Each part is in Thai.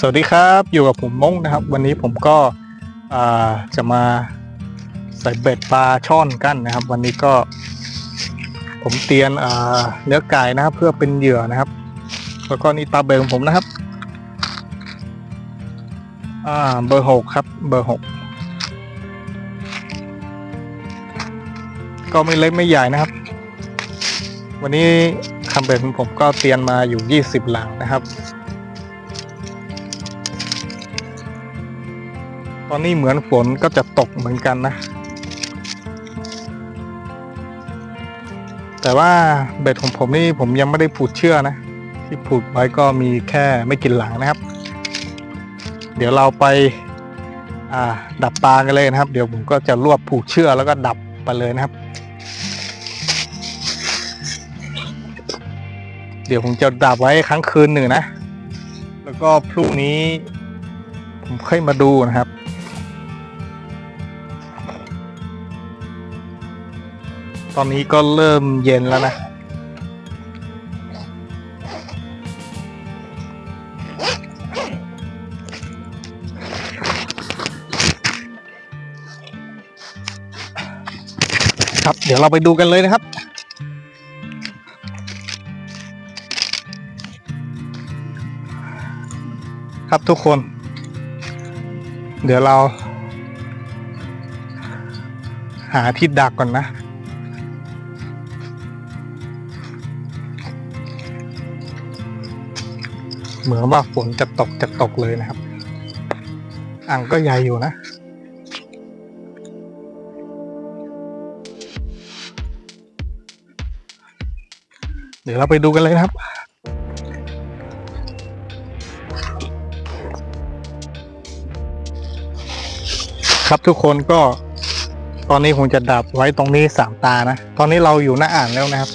สวัสดีครับอยู่กับผมมงนะครับ วันนี้ผมก็จะมาใส่เบ็ดปลาช่อนกันนะครับ วันนี้ก็ ผมเตรียมเนื้อไก่นะครับ เพื่อเป็นเหยื่อนะครับ แล้วก็นี่ปลาเบลของผมนะครับเบอร์หกครับ เบอร์หกก็ไม่เล็กไม่ใหญ่นะครับ วันนี้คำเบ็ดของผมก็เตรียมมาอยู่ 20 หลังนะครับ ตอนนี้เหมือนฝนก็จะตกเหมือนกันนะ แต่ว่าเบ็ดของผมนี่ผมยังไม่ได้ผูดเชือกนะ ที่ผูดไว้ก็มีแค่ไม่กี่หลังนะครับ เดี๋ยวเราไปาดับปลากันเลยนะครับ เดี๋ยวผมก็จะรวบผูกเชือกแล้วก็ดับไปเลยนะครับ เดี๋ยวผมจะดับไว้ครั้งคืนหนึ่งนะ แล้วก็พรุ่งนี้ผมค่อยมาดูนะครับ ตอนนี้ก็เริ่มเย็นแล้วนะ ครับเดี๋ยวเราไปดูกันเลยนะครับครับทุกคน เดี๋ยวเรา หาที่ดักก่อนนะ เหมือนว่าฝนจะตกจะตกเลยนะครับ อ่างก็ใหญ่อยู่นะ เดี๋ยวเราไปดูกันเลยนะครับครับทุกคนก็ตอนนี้ผมจะดับไว้ตรงนี้สามตานะ ตอนนี้เราอยู่หน้าอ่างแล้วนะครับ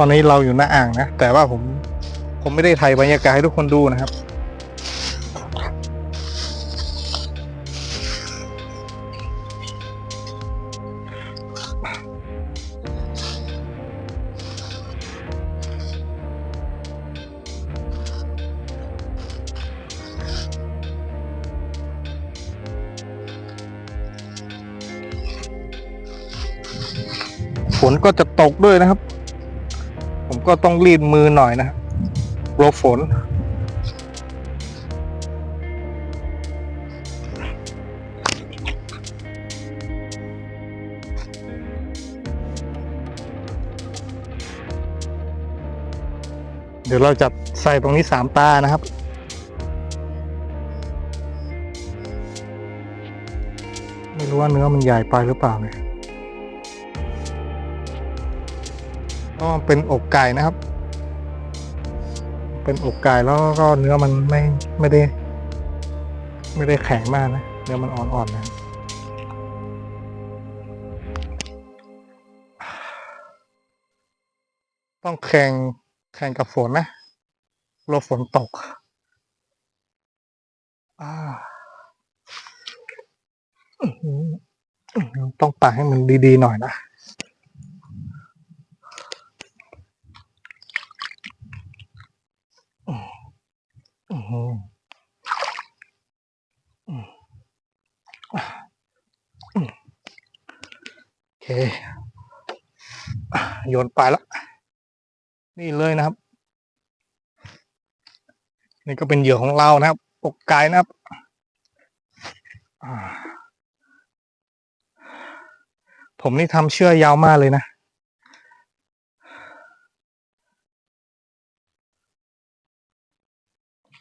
อนนี้เราอยู่หน้าอ่างนะ แต่ว่าผมผมไม่ได้ถ่ายบรรยากาศให้ทุกคนดูนะครับ ฝนก็จะตกด้วยนะครับ ก็ต้องรีดมือหน่อยนะครับกลัวฝน เดี๋ยวเราจะใส่ตรงนี้สามตานะครับไม่รู้ว่าเนื้อมันใหญ่ไปหรือเปล่าเนี่ย ก็เป็นอกไก่นะครับ เป็นอกไก่แล้วก็เนื้อมันไม่ไม่ได้ ไม่ได้แข็งมากนะ เนื้อมันอ่อนๆนะต้องแข่งแข่งกับฝนนะกลัวฝนตกอาต้องตากให้มันดี ๆ หน่อยนะ อือหืออืมอืม โอเคโยนไปแล้วนี่เลยนะครับ นี่ก็เป็นเหยื่อของเรานะครับปกไก่นะครับผมนี่ทำเชือกยาวมากเลยนะ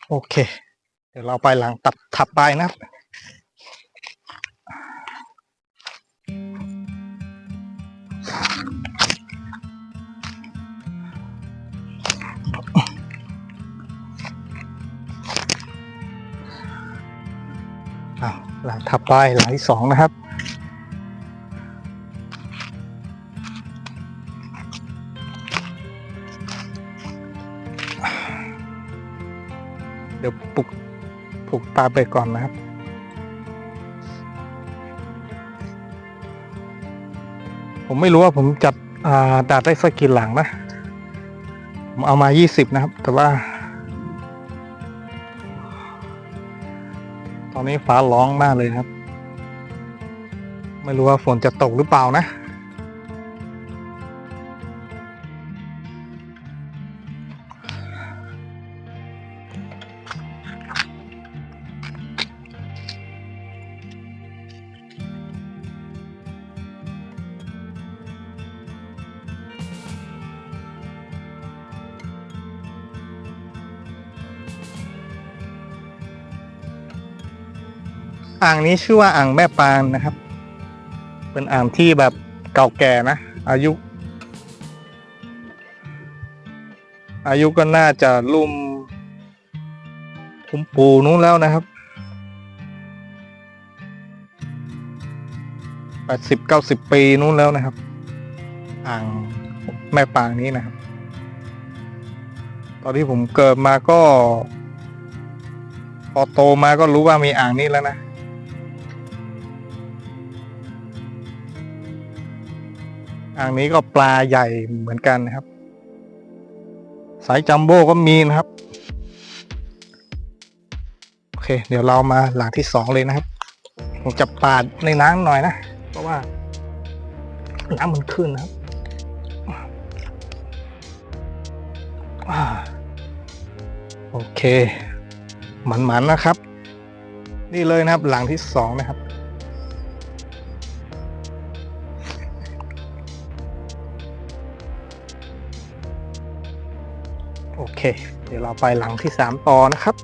โอเค เดี๋ยวเราไปหลังตับถับไปนะครับ หลังถับไปหลังที่สองนะครับ เดี๋ยวปลุกปลุกปลาไปก่อนนะครับผมไม่รู้ว่าผมจัดอ่าดได้สักกี่หลังนะ ผมเอามา 20 นะครับ แต่ว่า ตอนนี้ฟ้าร้องมากเลยครับ ไม่รู้ว่าฝนจะตกหรือเปล่านะ อ่างนี้ชื่อว่าอ่างแม่ปานนะครับ เป็นอ่างที่แบบเก่าแก่นะ อายุ อายุก็น่าจะรุ่มคุ้มปูนู้นแล้วนะครับแปดสิบเก้าสิบปีนู้นแล้วนะครับ อ่างแม่ปางนี้นะครับ ตอนที่ผมเกิดมาก็ พอโตมาก็รู้ว่ามีอ่างนี้แล้วนะ อ่างนี้ก็ปลาใหญ่เหมือนกันนะครับ สายจัมโบ้ก็มีนะครับ โอเค เดี๋ยวเรามาหลังที่สองเลยนะครับ ผมจะปาดในน้ำหน่อยนะ เพราะว่า น้ำมันขึ้นนะครับโอเค หมันๆนะครับ นี่เลยนะครับหลังที่สองนะครับ โอเค เดี๋ยวเราไปหลังที่สามต่อนะครับ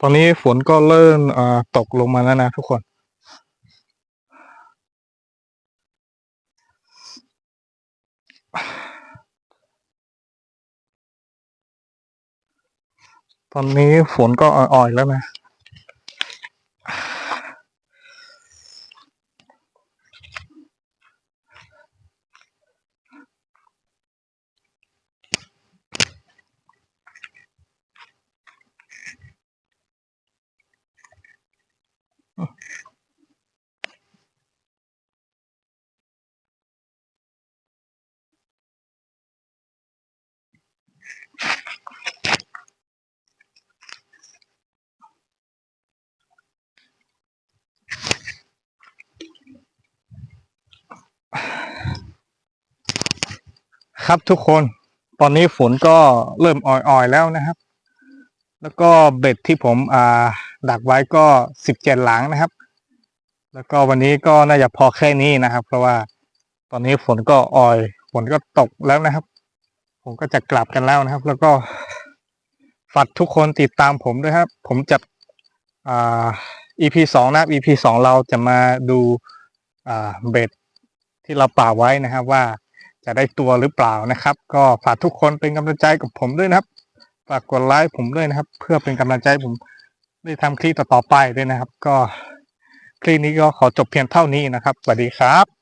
ตอนนี้ฝนก็เริ่มตกลงมาแล้วนะทุกคนตอนนี้ฝนก็อ่อยๆแล้วนะ ครับทุกคนตอนนี้ฝนก็เริ่มอ่อยๆแล้วนะครับ แล้วก็เบ็ดที่ผมอ่าดักไว้ก็สิบเจ็ดหลังนะครับ แล้วก็วันนี้ก็น่าจะพอแค่นี้นะครับ เพราะว่าตอนนี้ฝนก็อ่อยฝนก็ตกแล้วนะครับ ผมก็จะกลับกันแล้วนะครับ แล้วก็ฝากทุกคนติดตามผมด้วยครับ ผมจะอ่า EP สองนะครับ EP สองเราจะมาดูอ่าเบ็ดที่เราป่าไว้นะครับว่าจะได้ตัวหรือเปล่านะครับ ก็ฝากทุกคนเป็นกำลังใจกับผมด้วยนะครับ ฝากกดไลค์ผมด้วยนะครับ เพื่อเป็นกำลังใจผมได้ทำคลิปต่อๆไปด้วยนะครับ ก็คลิปนี้ก็ขอจบเพียงเท่านี้นะครับสวัสดีครับ